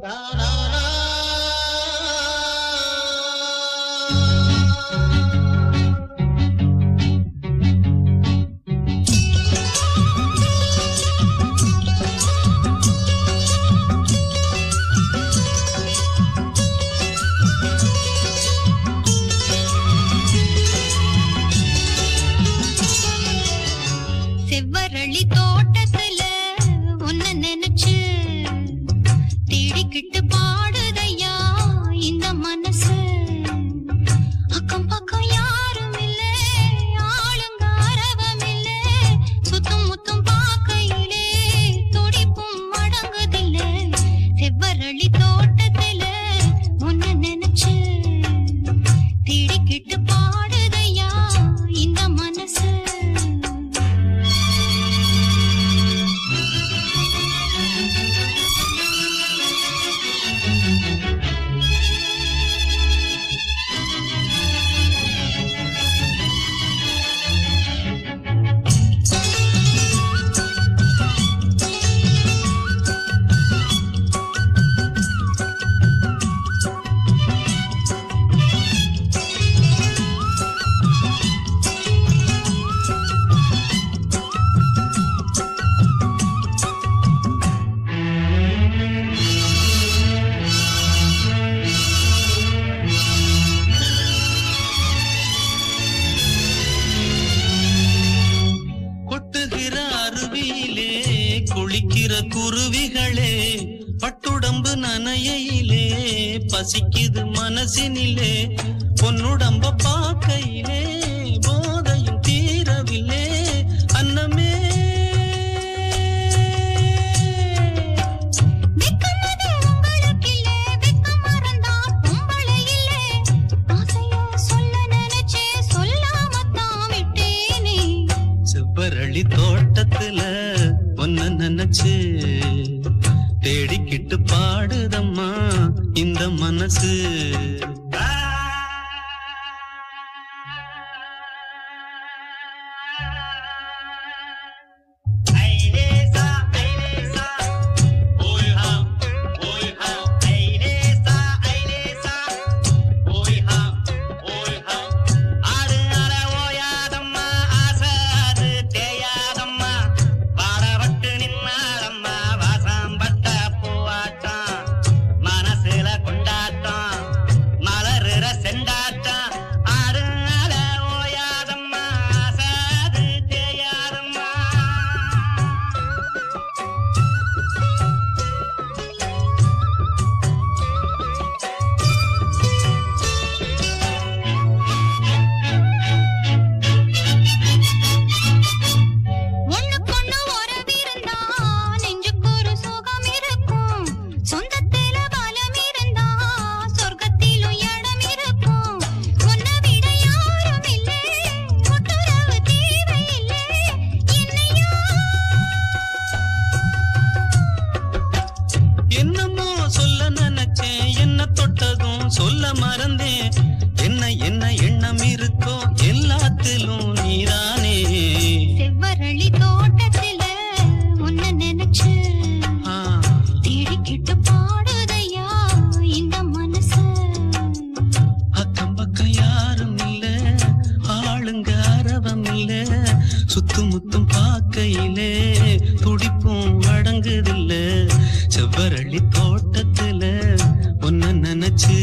Bye. kick the குருவிகளே பட்டுடம்பு நனையிலே பசிக்குது மனசினிலே பொன்னுடம்ப பார்க்கையிலே போதையும் தீரவில்லே அன்னமே. செவ்வரளி தோட்டத்துல ஒன்ன நினைச்சு இந்த தொட்டதும் சொல்ல மறந்தேன். என்ன என்ன எண்ணம் இருக்கோ எல்லாத்திலும் நீதானே. செவ்வரளி தோட்டத்தில உன்னை நினைச்சு தேடிக்கிட்டு பாடுதையா இந்த மனசு? அக்கம் பக்கம் யாரும் இல்ல ஆளுங்க அரவம் இல்ல சுத்து முத்தும் பார்க்கையிலே துடிப்பும் அடங்குதில்ல செவ்வரளி தோட்டத்துல ஒன்ன நினைச்சு